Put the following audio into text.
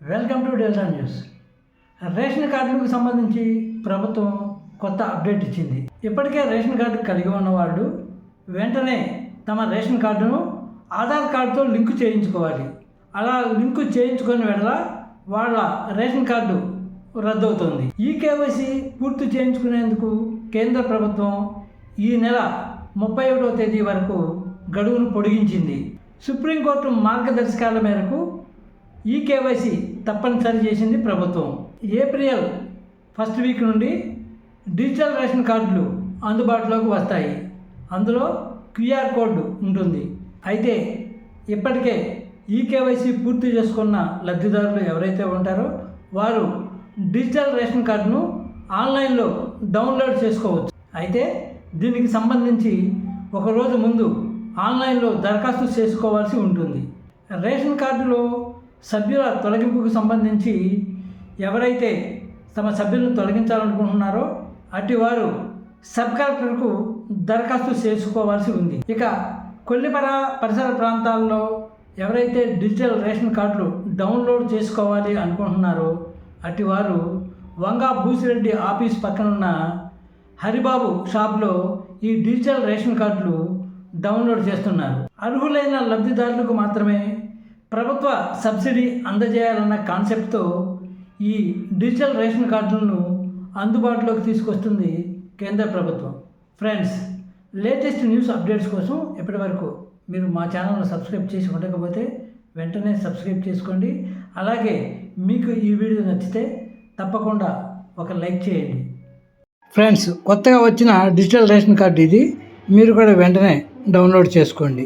Welcome to Delta News. Ration కార్డులకు సంబంధించి ప్రభుత్వం కొత్త అప్డేట్ ఇచ్చింది. ఇప్పటికే రేషన్ కార్డు కలిగి ఉన్నవాళ్ళు వెంటనే తమ రేషన్ కార్డును ఆధార్ కార్డుతో లింక్ చేయించుకోవాలి. అలా లింకు చేయించుకుని వెళ్ళ వాళ్ళ రేషన్ కార్డు రద్దవుతుంది. ఈ కేవైసీ పూర్తి చేయించుకునేందుకు కేంద్ర ప్రభుత్వం ఈ నెల ముప్పై ఒకటో తేదీ వరకు గడువును పొడిగించింది. సుప్రీంకోర్టు మార్గదర్శకాల మేరకు ఈ కేవైసీ తప్పనిసరి చేసింది ప్రభుత్వం. ఏప్రిల్ ఫస్ట్ వీక్ నుండి డిజిటల్ రేషన్ కార్డులు అందుబాటులోకి వస్తాయి. అందులో క్యూఆర్ కోడ్ ఉంటుంది. అయితే ఇప్పటికే ఈ కేవైసీ పూర్తి చేసుకున్న లబ్ధిదారులు ఎవరైతే ఉంటారో వారు డిజిటల్ రేషన్ కార్డును ఆన్లైన్లో డౌన్లోడ్ చేసుకోవచ్చు. అయితే దీనికి సంబంధించి ఒకరోజు ముందు ఆన్లైన్లో దరఖాస్తు చేసుకోవాల్సి ఉంటుంది. రేషన్ కార్డులో సభ్యుల తొలగింపుకు సంబంధించి ఎవరైతే తమ సభ్యులను తొలగించాలనుకుంటున్నారో అటు వారు సబ్ కలెక్టర్కు దరఖాస్తు చేసుకోవాల్సి ఉంది. ఇక కొల్లిపర పరిసర ప్రాంతాల్లో ఎవరైతే డిజిటల్ రేషన్ కార్డులు డౌన్లోడ్ చేసుకోవాలి అనుకుంటున్నారో అటు వారు వంగా భూసిరెడ్డి ఆఫీస్ పక్కనున్న హరిబాబు షాప్లో ఈ డిజిటల్ రేషన్ కార్డులు డౌన్లోడ్ చేస్తున్నారు. అర్హులైన లబ్ధిదారులకు మాత్రమే ప్రభుత్వ సబ్సిడీ అందజేయాలన్న కాన్సెప్ట్తో ఈ డిజిటల్ రేషన్ కార్డులను అందుబాటులోకి తీసుకొస్తుంది కేంద్ర ప్రభుత్వం. ఫ్రెండ్స్ లేటెస్ట్ న్యూస్ అప్డేట్స్ కోసం ఇప్పటివరకు మీరు మా ఛానల్ను సబ్స్క్రైబ్ చేసి ఉండకపోతే వెంటనే సబ్స్క్రైబ్ చేసుకోండి. అలాగే మీకు ఈ వీడియో నచ్చితే తప్పకుండా ఒక లైక్ చేయండి. ఫ్రెండ్స్ కొత్తగా వచ్చిన డిజిటల్ రేషన్ కార్డు ఇది మీరు కూడా వెంటనే డౌన్లోడ్ చేసుకోండి.